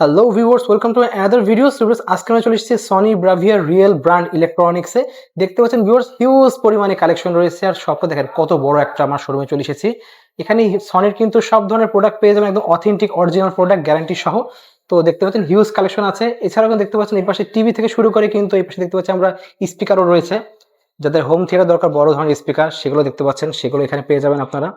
Hello viewers welcome to another video আজকে আমরা চলে এসেছি সনি ব্রাভিয়ার রিয়েল ব্র্যান্ড ইলেকট্রনিক্সে দেখতে পাচ্ছেন ভিউয়ার্স হিউজ পরিমাণে কালেকশন রয়েছে আর শপটা দেখেন, কত বড় একটা আমার শোরুমে চলে এসেছি। এখানে সনির কিন্তু সব ধরনের প্রোডাক্ট পেয়ে যাবেন, একদম অথেন্টিক অরিজিনাল প্রোডাক্ট গ্যারান্টি সহ। তো দেখতে পাচ্ছেন হিউজ কালেকশন আছে। এছাড়াও দেখতে পাচ্ছেন, এই পাশে টিভি থেকে শুরু করে কিন্তু এই পাশে দেখতে পাচ্ছি আমরা স্পিকারও রয়েছে। যাদের হোম থিয়েটার দরকার, বড় ধরনের স্পিকার সেগুলো দেখতে পাচ্ছেন, সেগুলো এখানে পেয়ে যাবেন আপনারা।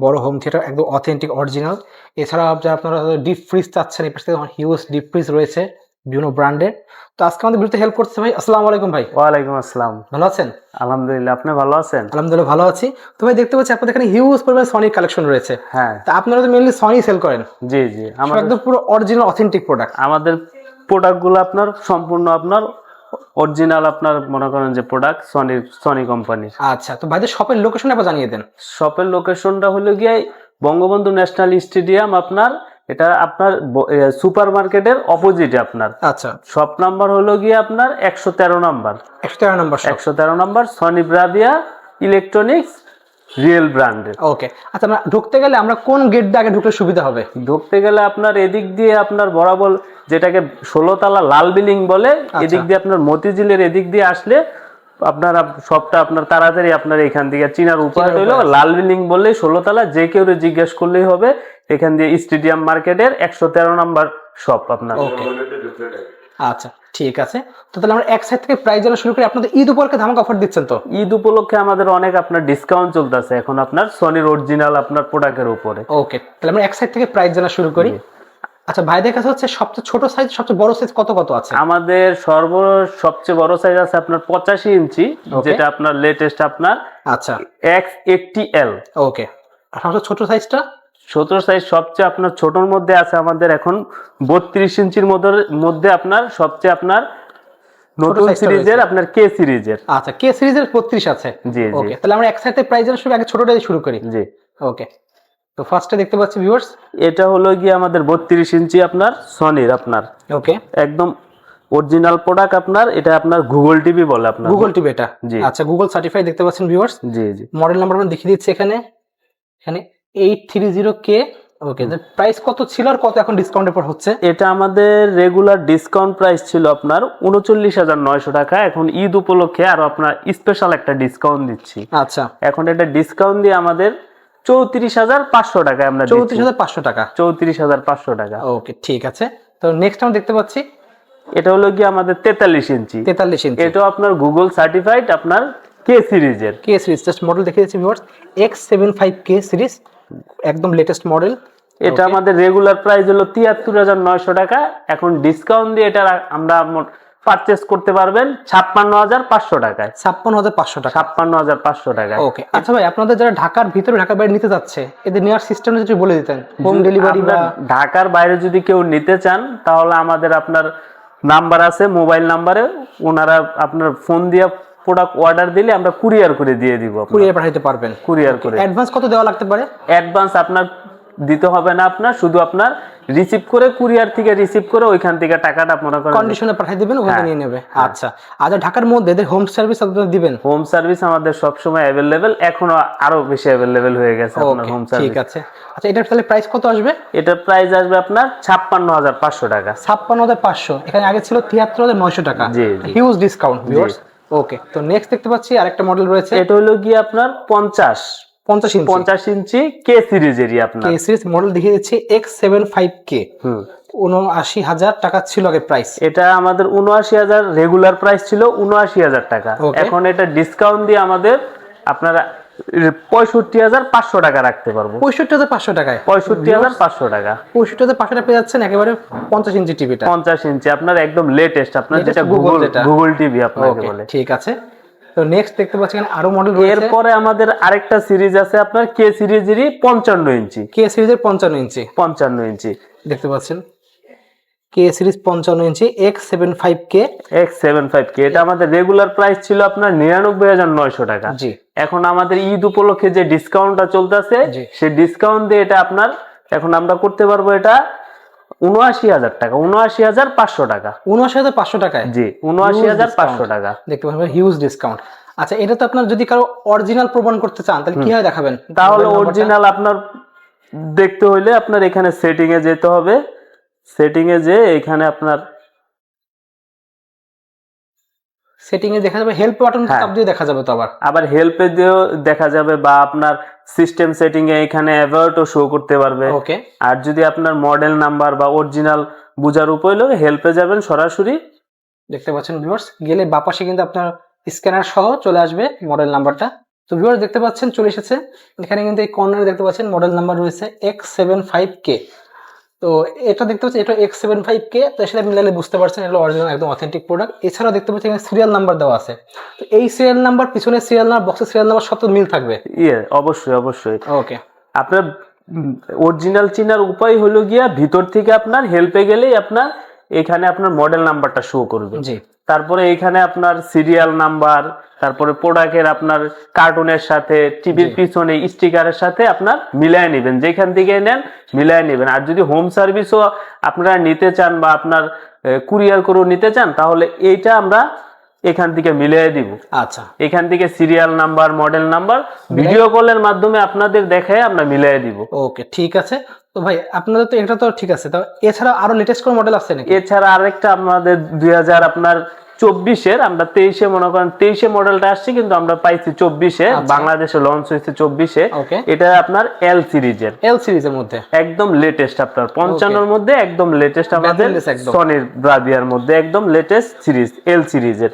বড় হোম থিয়েটার একদম অথেন্টিক অরিজিনাল এছাড়া যারা আপনারা ডিপ ফ্রিজ চাচ্ছেন এই পাশে আমার হিউজ ডিপ ফ্রিজ রয়েছে বিভিন্ন ব্র্যান্ডের তো আজকে আমাদের বিরুদ্ধে হেল্প করছে ভাই আসসালামু আলাইকুম ভাই। ওয়ালাইকুম আসসালাম। ভালো আছেন? আলহামদুলিল্লাহ আপনি ভালো আছেন? আলহামদুলিল্লাহ ভালো আছি। তো ভাই দেখতে পাচ্ছি আপনাদের এখানে হিউজ পরিমাণে সনির কালেকশন রয়েছে। হ্যাঁ। তা আপনারা তো মেনলি সনি সেল করেন। জি জি। আমাদের একদম পুরো অরিজিনাল অথেন্টিক প্রোডাক্ট আমাদের প্রোডাক্টগুলো আপনার সম্পূর্ণ আপনার অরিজিনাল আপনার মনে করেন যে প্রোডাক্ট সনি সনি কোম্পানির আচ্ছা তো ভাইদের শপের লোকেশন একবার জানিয়ে দেন। শপের লোকেশনটা হলো গিয়ে বঙ্গবন্ধু ন্যাশনাল স্টেডিয়াম আপনার এটা আপনার সুপার মার্কেটের অপোজিটে আপনার। আচ্ছা। শপ নাম্বার হলো গিয়ে আপনার একশো তেরো নাম্বার একশো তেরো নাম্বার একশো তেরো number Sony Bravia electronics real ব্র্যান্ডের ওকে আচ্ছা আমরা ঢুকতে গেলে আমরা কোন গেট দিয়ে আগে ঢুকলে সুবিধা হবে? ঢুকতে গেলে আপনার এদিক দিয়ে আপনার বরাবর যেটাকে ষোলোতলা লাল বিল্ডিং বলে এদিক দিয়ে আপনার মতিঝিলের এদিক দিয়ে আসলে আপনার সবটা আপনার তাড়াতাড়ি আপনার এখান থেকে চিনার উপায় হইল। লাল বিল্ডিং বললেই ষোলোতলা যে কেউ জিজ্ঞেস করলেই হবে। এখান দিয়ে স্টেডিয়াম মার্কেটের একশো তেরো নাম্বার শপ আপনার। আচ্ছা ঠিক আছে। তো তাহলে আমরা এক সাইড থেকে প্রাইস জানা শুরু করি। আপনাদের ঈদ উপলক্ষে ধামাকা অফার দিচ্ছেন তো? ঈদ উপলক্ষে আমাদের অনেক আপনার ডিসকাউন্ট চলতেছে। এখন আপনার সনির অরিজিনাল আপনার প্রোডাক্টের উপরে। ওকে তাহলে আমরা এক সাইড থেকে প্রাইস জানা শুরু করি। আচ্ছা ভাইদের কাছে হচ্ছে সবচেয়ে ছোট সাইজ সবচেয়ে বড় সাইজ কত কত আছে? আমাদের সর্ব সবচেয়ে বড় সাইজ আছে আপনার পঁচাশি ইঞ্চি যেটা আপনার লেটেস্ট আপনার আচ্ছা। এক্স এইটটি এল ওকে আর সবচেয়ে ছোট সাইজটা ছোট সাইজ সবচেয়ে আপনার ছোটর মধ্যে আছে আমাদের এখন বত্রিশ ইঞ্চির মধ্যে মধ্যে আপনার সবচেয়ে আপনার নতুন সিরিজের আপনার কে সিরিজের। আচ্ছা কে সিরিজের বত্রিশ আছে। জি জি। ওকে তাহলে আমরা এক থেকে প্রাইস শুরু আগে ছোটটা দিয়ে শুরু করি। জি। ওকে তো ফার্স্টে দেখতে পাচ্ছি ভিউয়ার্স এটা হলো গিয়ে আমাদের বত্রিশ ইঞ্চি আপনার সনির আপনার। ওকে একদম অরিজিনাল প্রোডাক্ট আপনার এটা আপনার গুগল টিভি বলে আপনার। গুগল টিভি এটা? জি। আচ্ছা গুগল সার্টিফাই দেখতে পাচ্ছেন ভিউয়ার্স জি জি। মডেল নাম্বার আমরা দেখিয়ে দিচ্ছি এখানে। এখানে eight three zero K okay price কত ছিল আর কত এখন ডিসকাউন্টের পর হচ্ছে? এটা আমাদের রেগুলার ডিসকাউন্ট প্রাইস ছিল আপনার উনচল্লিশ হাজার নয়শো টাকা। এখন ঈদ উপলক্ষে আরও আপনার স্পেশাল একটা ডিসকাউন্ট দিচ্ছি। আচ্ছা। এখন এটা ডিসকাউন্ট দিয়ে আমাদের চৌত্রিশ হাজার পাঁচশো টাকায় আমরা চৌত্রিশ হাজার পাঁচশো টাকা। চৌত্রিশ হাজার পাঁচশো টাকা। ওকে ঠিক আছে। তো নেক্সট আমরা দেখতে পাচ্ছি। এটা হলো গিয়ে আমাদের তেতাল্লিশ ইঞ্চি। তেতাল্লিশ ইঞ্চি। এটাও আপনার গুগল সার্টিফাইড আপনার কে সিরিজের। কে সিরিজ জাস্ট মডেল দেখিয়ে দিচ্ছি viewers X seven five K series একদম লেটেস্ট মডেল এটা আমাদের রেগুলার প্রাইস হলো তিয়াত্তর হাজার নয়শো টাকা। এখন ডিসকাউন্ট দিয়ে এটা আমরা পারচেস করতে পারবেন ছাপ্পান্ন হাজার পাঁচশো টাকায়। ছাপ্পান্ন হাজার পাঁচশো টাকা। ছাপ্পান্ন হাজার পাঁচশো টাকায়। ওকে আচ্ছা ভাই আপনাদের যারা ঢাকার ভিতরে ঢাকার বাইরে নিতে যাচ্ছে এদের নেওয়ার সিস্টেম যদি বলে দিতেন হোম ডেলিভারি বা ঢাকার বাইরে যদি কেউ নিতে চান তাহলে আমাদের আপনার নাম্বার আছে মোবাইল নাম্বারে ওনারা আপনার ফোন দিয়ে প্রোডাক্ট অর্ডার দিলে আমরা কুরিয়ার করে দিয়ে দিব কুরিয়ার পাঠাইতে পারবেন। কুরিয়ার করে। অ্যাডভান্স কত দেওয়া লাগতে পারে? অ্যাডভান্স আপনার দিতে হবে না আপনার শুধু আপনার রিসিভ করে কুরিয়ার থেকে রিসিভ করে ওইখান থেকে টাকাটা মনে করেন কন্ডিশনে পাঠিয়ে দিবেন ওখানে হ্যাঁ, নিয়ে নেবে। আচ্ছা। আচ্ছা ঢাকার মধ্যে এদের হোম সার্ভিস আপনারা দিবেন? হোম সার্ভিস আমাদের সবসময় অ্যাভেলেবেল এখনও আরও বেশি অ্যাভেলেবেল হয়ে গেছে আপনার হোম ঠিক আছে। আচ্ছা এটার তাহলে প্রাইস কত আসবে? এটার প্রাইস আসবে আপনার ছাপ্পান্ন হাজার পাঁচশো টাকা। ছাপ্পান্ন হাজার পাঁচশো। এখানে আগে ছিল তিয়াত্তর হাজার নয়শো টাকা। জি, জি। হিউজ ডিসকাউন্ট ভিউয়ার্স ওকে তো নেক্সট দেখতে পাচ্ছি আরেকটা মডেল রয়েছে। এটা হলো গিয়ে আপনার পঞ্চাশ। পঞ্চাশ ইঞ্চি। পঞ্চাশ ইঞ্চি কে সিরিজেরই আপনার। কে সিরিজ মডেল দেখিয়ে দিচ্ছি এক্স সেভেন ফাইভ কে উনআশি হাজার টাকা ছিল আগে প্রাইস এটা আমাদের উনআশি হাজার রেগুলার প্রাইস ছিল উনআশি হাজার টাকা। এখন এটা ডিসকাউন্ট দিয়ে আমাদের আপনারা পঁয়ষট্টি হাজার পাঁচশো টাকা রাখতে পারব। পঁয়ষট্টি হাজার পাঁচশো টাকায়। পঁয়ষট্টি হাজার পাঁচশো টাকা। পঁয়ষট্টি হাজার পাঁচশো টাকা পেয়ে যাচ্ছেন একেবারে পঞ্চাশ ইঞ্চি টিভিটা পঞ্চাশ ইঞ্চি আপনার একদম লেটেস্ট আপনার যেটা গুগল গুগল টিভি আপনাকে বলে। ঠিক আছে। তো নেক্সট দেখতে পাচ্ছি এখানে আরও মডেল রয়েছে। এরপরে আমাদের আরেকটা সিরিজ আছে আপনার কে সিরিজেরই পঞ্চান্ন ইঞ্চি। কে সিরিজের পঞ্চান্ন ইঞ্চি। পঞ্চান্ন ইঞ্চি। দেখতে পাচ্ছেন। কে সিরিজ পঞ্চান্ন ইঞ্চি X seven five K X seven five K এটা আমাদের রেগুলার প্রাইস ছিল আপনার নিরানব্বই হাজার নয়শো টাকা। জি। এখন আমাদের ঈদ উপলক্ষে যে ডিসকাউন্টটা চলতেছে সেই ডিসকাউন্ট দিয়ে এটা আপনার এখন আমরা করতে পারব এটা উনআশি হাজার টাকা উনআশি হাজার পাঁচশো টাকা। উনআশি হাজার পাঁচশো টাকায়? জি উনআশি হাজার পাঁচশো টাকা। দেখতে পাবেন হিউজ ডিসকাউন্ট আচ্ছা এটা তো আপনার যদি কারও অরিজিনাল প্রমাণ করতে চান তাহলে কীভাবে দেখাবেন? তাহলে? অরিজিনাল আপনার দেখতে হইলে আপনার এখানে সেটিং এ যেতে হবে। সেটিং এ যে এখানে আপনার সেটিং এ দেখা যাবে হেল্প বাটন। চাপ দিয়ে দেখা যাবে তো আবার। আবার হেল্পে দিয়েও দেখা যাবে বা আপনার সিস্টেম সেটিং এ এখানে অ্যাভার্টও শো করতে পারবে। ওকে আর যদি আপনার মডেল নাম্বার বা অরিজিনাল বুঝার উপায় হলে হেল্পে যাবেন সরাসরি। দেখতে পাচ্ছেন ভিউয়ার্স গেলে বাপাশে কিন্তু আপনার স্ক্যানার সহ চলে আসবে মডেল নাম্বারটা তো ভিউয়ার্স দেখতে পাচ্ছেন চলে এসেছে। এখানে কিন্তু এই কর্নারে দেখতে পাচ্ছেন মডেল নাম্বার রয়েছে এক্স সেভেন ফাইভ কে তো এটা দেখতে পাচ্ছি এটা এক্স সেভেন ফাইভ কে তো সেটা মিলালে বুঝতে পারছেন এটা অরিজিনাল একদম অথেন্টিক প্রোডাক্ট এছাড়াও দেখতে পাচ্ছি এখানে সিরিয়াল নাম্বার দেওয়া আছে। তো এই সিরিয়াল নাম্বার পিছনে সিরিয়াল নাম্বার বক্সের সিরিয়াল নাম্বার সব তো মিল থাকবে? ইয়ে অবশ্যই অবশ্যই। ওকে আপনার অরিজিনাল চিনার উপায় হলো গিয়া ভিতর থেকে আপনার হেল্পে গেলেই আপনার এখানে আপনার মডেল নাম্বারটা শো করবে। তারপরে এখানে আপনার সিরিয়াল নাম্বার তারপরে প্রোডাক্টের আপনার কার্টুনের সাথে টিভির পিছনে স্টিকারের সাথে আপনার মিলায় নেবেন। যেখান থেকে নেন মিলায় নেবেন। আর যদি হোম সার্ভিসও আপনারা নিতে চান বা আপনার কুরিয়ার করেও নিতে চান তাহলে এইটা আমরা এখান থেকে মিলিয়ে দিব। আচ্ছা। এখান থেকে serial number model number video কলের মাধ্যমে আপনাদের দেখায় আমরা মিলিয়ে দিব। ওকে ঠিক আছে। তো ভাই আপনাদের তো এটা তো ঠিক আছে। তো এছাড়া আরও লেটেস্ট কোন মডেল আছে নাকি? এছাড়া আরেকটা আমাদের দুই হাজার আপনার চব্বিশের আমরা তেইশে মনে করেন তেইশে মডেলটা আসছে কিন্তু আমরা পাইছি চব্বিশে আচ্ছা। বাংলাদেশে লঞ্চ হয়েছে চব্বিশে। এটা আপনার এল সিরিজের এল সিরিজের মধ্যে? একদম লেটেস্ট আপনার পঞ্চান্নর মধ্যে একদম লেটেস্ট আমাদের সনির ব্রাভিয়ার মধ্যে একদম লেটেস্ট সিরিজ এল সিরিজের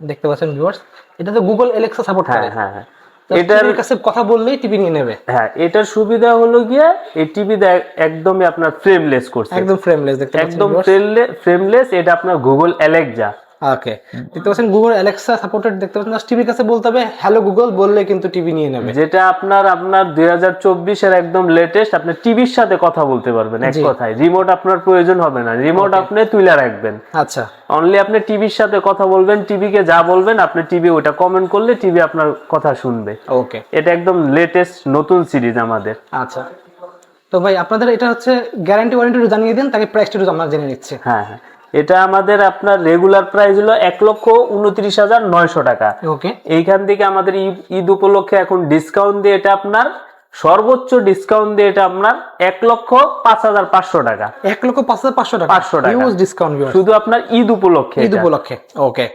দেখতে পাচ্ছেন ভিউয়ার্স এটা তো গুগল এলেক্সা সাপোর্ট হ্যাঁ করে। হ্যাঁ হ্যাঁ। এটার কাছে কথা বললেই টিভি নিয়ে নেবে। হ্যাঁ এটার সুবিধা হলো গিয়ে এই টিভি একদমই আপনার ফ্রেমলেস করছে। একদম ফ্রেমলেস দেখতে পাচ্ছেন একদম ফ্রেমলেস এটা আপনার গুগল অ্যালেক্সা ওকে দেখতে পাচ্ছেন গুগল এলেক্সা সাপোর্টেড দেখতে পাচ্ছেন টিভির কাছে বলতে হবে হ্যালো গুগল বললে কিন্তু টিভি নিয়ে নেবে। যেটা আপনার আপনার দুই হাজার চব্বিশের একদম লেটেস্ট আপনি টিভির সাথে কথা বলতে পারবেন এক কথায়। রিমোট আপনার প্রয়োজন হবে না। রিমোট আপনি তুলে রাখবেন। আচ্ছা। অনলি আপনি টিভির সাথে কথা বলবেন টিভিকে যা বলবেন আপনি টিভি ওটা কমেন্ট করলে টিভি আপনার কথা শুনবে। ওকে এটা একদম লেটেস্ট নতুন সিরিজ আমাদের। আচ্ছা। তো ভাই আপনাদের এটা হচ্ছে গ্যারান্টি ওয়ারেন্টি জানিয়ে দিন তাকে প্রাইসটা আমরা জেনে নিচ্ছি। হ্যাঁ হ্যাঁ। এটা আমাদের আপনার রেগুলার প্রাইস হলো এক লক্ষ উনত্রিশ হাজার নয়শো টাকা। ওকে এইখান থেকে আমাদের ঈদ উপলক্ষে এখন ডিসকাউন্ট দিয়ে এটা আপনার সর্বোচ্চ ডিসকাউন্ট দিয়ে এটা আপনার এক লক্ষ পাঁচ হাজার পাঁচশো টাকা। এক লক্ষ পাঁচ হাজার পাঁচশো টাকা। 500 টাকা। ডিসকাউন্ট শুধু আপনার ঈদ উপলক্ষে ঈদ উপলক্ষে ওকে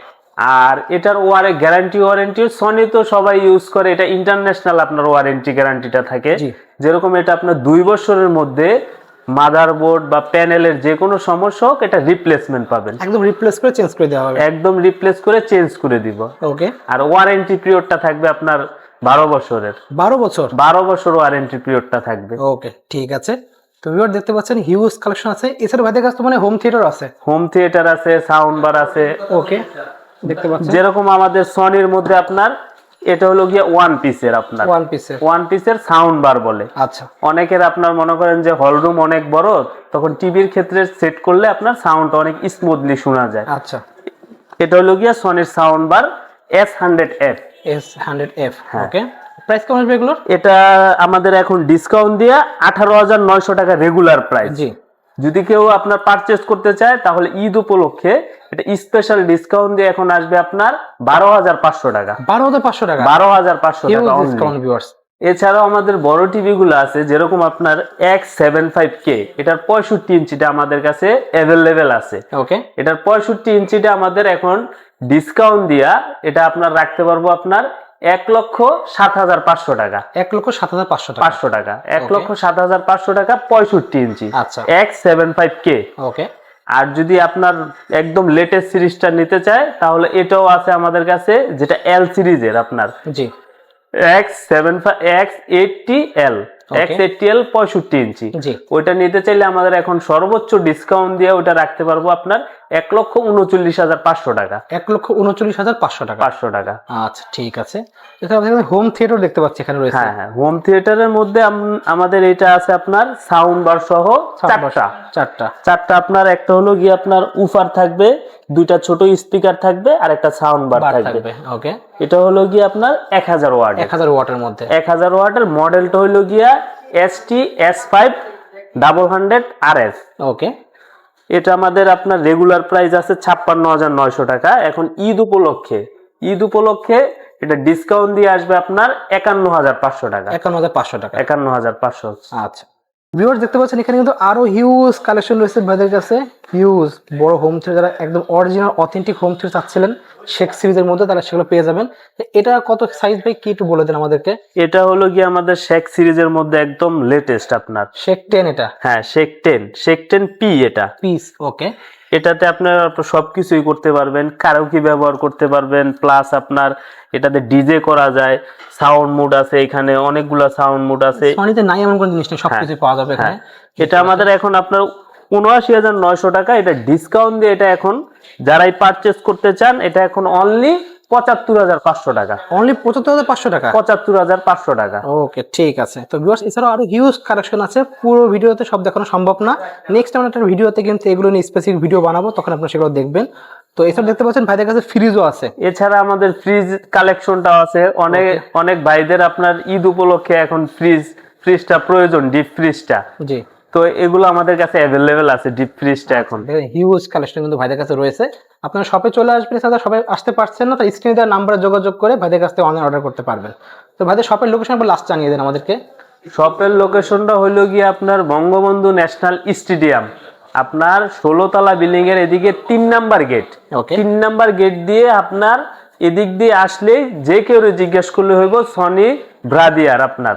আর এটার ওয়ারে গ্যারান্টি ওয়ারেন্টি সনি তো সবাই ইউজ করে এটা ইন্টারন্যাশনাল আপনার ওয়ারেন্টি গ্যারান্টিটা থাকে। যেরকম এটা আপনার দুই বছরের মধ্যে মাদারবোর্ড বা প্যানেলের যে কোনো সমস্যা হোক এটা রিপ্লেসমেন্ট পাবেন। একদম রিপ্লেস করে চেঞ্জ করে দেওয়া হবে। একদম রিপ্লেস করে চেঞ্জ করে দিব। ওকে আর ওয়ারেন্টি পিরিয়ডটা থাকবে আপনার বারো বছরের। বারো বছর? বারো বছর ওয়ারেন্টি পিরিয়ডটা থাকবে। ওকে ঠিক আছে। তো ভিউয়ার দেখতে পাচ্ছেন হিউজ কালেকশন আছে। এছাড়া ভাইদের কাছে তো মানে হোম থিয়েটার আছে। হোম থিয়েটার আছে সাউন্ড বার আছে। ওকে দেখতে পাচ্ছেন। যেরকম আমাদের সনির মধ্যে আপনার এটা হলো গিয়ে ওয়ান পিসের আপনার। ওয়ান পিসের ওয়ান পিসের সাউন্ড বার বলে। আচ্ছা। অনেকের আপনার মনে করেন যে হল রুম অনেক বড় তখন টিভির ক্ষেত্রে সেট করলে আপনার সাউন্ড অনেক স্মুথলি শোনা যায়। আচ্ছা। এটা হলো গিয়ে সনির sound bar S hundred F S hundred F. Okay price কেমন আসবে এগুলোর? এটা আমাদের এখন ডিসকাউন্ট দিয়ে আঠারো হাজার নয়শো টাকা রেগুলার প্রাইস জি। যদি কেউ আপনার পারচেস করতে চায় তাহলে ঈদ উপলক্ষে এটা স্পেশাল ডিসকাউন্ট দিয়ে এখন আসবে আপনার বারো হাজার পাঁচশো টাকা। বারো হাজার পাঁচশো টাকা? বারো হাজার পাঁচশো টাকা এছাড়াও আমাদের বড় টিভি গুলো আছে যেরকম আপনার এক্স সেভেন ফাইভ কে এটার পঁয়ষট্টি ইঞ্চিটা আমাদের কাছে অ্যাভেলেবেল আছে। ওকে এটার পঁয়ষট্টি ইঞ্চিটা আমাদের এখন ডিসকাউন্ট দিয়া এটা আপনার রাখতে পারব আপনার এক লক্ষ সাত হাজার পাঁচশো টাকা। এক লক্ষ সাত হাজার পাঁচশো টাকা। পাঁচশো টাকা। এক লক্ষ সাত হাজার পাঁচশো টাকা পঁয়ষট্টি ইঞ্চি। আচ্ছা। X seven five K. Okay আর যদি আপনার একদম লেটেস্ট সিরিজটা নিতে চায় তাহলে এটাও আছে আমাদের কাছে যেটা এল সিরিজের আপনার। জি। X seven X eighty L X eighty L পঁয়ষট্টি ইঞ্চি। ওইটা নিতে চাইলে আমাদের এখন সর্বোচ্চ ডিসকাউন্ট দিয়ে ওটা রাখতে পারব আপনার এক লক্ষ উনচল্লিশ হাজার পাঁচশো টাকা। এক লক্ষ উনচল্লিশ হাজার পাঁচশো টাকা। পাঁচশো টাকা। আচ্ছা ঠিক আছে। এখানে হোম থিয়েটার দেখতে পাচ্ছি এখানে রয়েছে। হ্যাঁ হ্যাঁ হোম থিয়েটারের মধ্যে আমাদের এটা আছে আপনার সাউন্ড বার সহ চারটা। চারটা। চারটা আপনার একটা হলো গিয়ে আপনার উফার থাকবে দুইটা ছোট স্পিকার থাকবে আর একটা সাউন্ড বার থাকবে। ওকে এটা হলো গিয়ে আপনার এক হাজার ওয়াট এক হাজার ওয়াটের মধ্যে। এক হাজার ওয়াটের মডেলটা হলো গিয়া S T S five double hundred আর এস ওকে এটা আমাদের আপনার রেগুলার প্রাইস আছে ছাপ্পান্ন হাজার নয়শো টাকা। এখন ঈদ উপলক্ষে ঈদ উপলক্ষে এটা ডিসকাউন্ট দিয়ে আসবে আপনার একান্ন হাজার পাঁচশো টাকা। একান্ন হাজার পাঁচশো টাকা। একান্ন হাজার পাঁচশো। আচ্ছা। ভিউয়ার্স দেখতে পাচ্ছেন এখানে কিন্তু আরও হিউজ কালেকশন রয়েছে ভাইদের কাছে। হিউজ বড় হোম থিয়েটার যারা একদম অরিজিনাল অথেন্টিক হোম থিয়েটার চাচ্ছিলেন শেখ সিরিজের মধ্যে তারা সেগুলো পেয়ে যাবেন। এটা কত সাইজ ভাই? কি একটু বলে দেন আমাদেরকে। এটা হলো গিয়ে আমাদের শেখ সিরিজের মধ্যে একদম লেটেস্ট আপনার। শেখ টেন এটা। হ্যাঁ শেখ টেন শেখ টেন পি এটা। পিস ওকে এটাতে আপনার সব কিছুই করতে পারবেন কারও কি ব্যবহার করতে পারবেন প্লাস আপনার এটাতে ডিজে করা যায় সাউন্ড মুড আছে এখানে অনেকগুলো সাউন্ড মুড আছে। সনিতে নাই এমন কোনো জিনিস নেই সবকিছু পাওয়া যাবে এখানে। হ্যাঁ এটা আমাদের এখন আপনার উনআশি হাজার নয়শো টাকা এটা ডিসকাউন্ট দিয়ে এটা এখন যারাই পারচেস করতে চান এটা এখন অনলি পঁচাত্তর হাজার পাঁচশো টাকা। অনলি পঁচাত্তর হাজার পাঁচশো টাকা? পঁচাত্তর হাজার পাঁচশো টাকা। ওকে ঠিক আছে। তো ভিউয়ার্স এছাড়াও আরও হিউজ কালেকশন আছে। পুরো ভিডিওতে সব দেখানো সম্ভব না। নেক্সট আমরা একটা ভিডিওতে কিন্তু এগুলো নিয়ে স্পেসিফিক ভিডিও বানাবো তখন আপনারা সেগুলো দেখবেন। তো এছাড়া দেখতে পাচ্ছেন ভাইদের কাছে ফ্রিজও আছে। এছাড়া আমাদের ফ্রিজ কালেকশনটাও আছে। অনেক অনেক ভাইদের আপনার ঈদ উপলক্ষে এখন ফ্রিজ ফ্রিজটা প্রয়োজন ডিপ ফ্রিজটা জি। তো এগুলো আমাদের কাছে অ্যাভেলেবেল আছে ডিপ ফ্রিজটা এখন। হিউজ কালেকশন কিন্তু ভাইদের কাছে রয়েছে। আপনারা শপে চলে আসবেন এছাড়া সবাই আসতে পারছেন না তাই স্ক্রিনে দেওয়ার নাম্বারে যোগাযোগ করে ভাইদের কাছ থেকে অনলাইন অর্ডার করতে পারবেন। তো ভাইদের শপের লোকেশন লাস্ট জানিয়ে দেন আমাদেরকে। শপের লোকেশনটা হইল গিয়ে আপনার বঙ্গবন্ধু ন্যাশনাল স্টেডিয়াম। আপনার ষোলোতলা বিল্ডিং এর এদিকে তিন নাম্বার গেট ওকে তিন নাম্বার গেট দিয়ে আপনার এদিক দিয়ে আসলেই যে কেউ জিজ্ঞেস করলে হইব সনি ব্রাদিয়ার আপনার।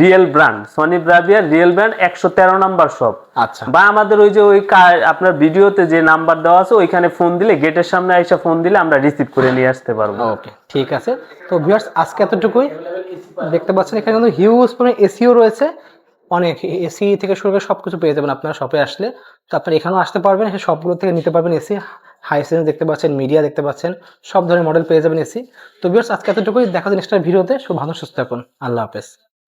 রিয়েল ব্র্যান্ড সনি ব্রাদিয়ার রিয়েল ব্র্যান্ড একশো তেরো নাম্বার শপ আচ্ছা। বা আমাদের ওই যে ওই আপনার ভিডিওতে যে নাম্বার দেওয়া আছে ওইখানে ফোন দিলে গেটের সামনে এসে ফোন দিলে আমরা রিসিভ করে নিয়ে আসতে পারব। ওকে ঠিক আছে। তো ভিউয়ার্স আজকে এতটুকুই। দেখতে পাচ্ছেন এখানে কিন্তু হিউজ পরিমাণে এসিও রয়েছে। অনেক এসি থেকে শুরু করে সবকিছু পেয়ে যাবেন আপনারা শপে আসলে। তো আপনারা এখানেও আসতে পারবেন সবগুলো থেকে নিতে পারবেন এসি হাই সেন্স দেখতে পাচ্ছেন মিডিয়া দেখতে পাচ্ছেন সব ধরনের মডেল পেয়ে যাবেন এসি তো ভিউয়ার্স আজকে এতটুকুই। দেখা যায় নেক্সট ভিডিওতে। সব ভালো সুস্থ থাকুন। আল্লাহ হাফেজ।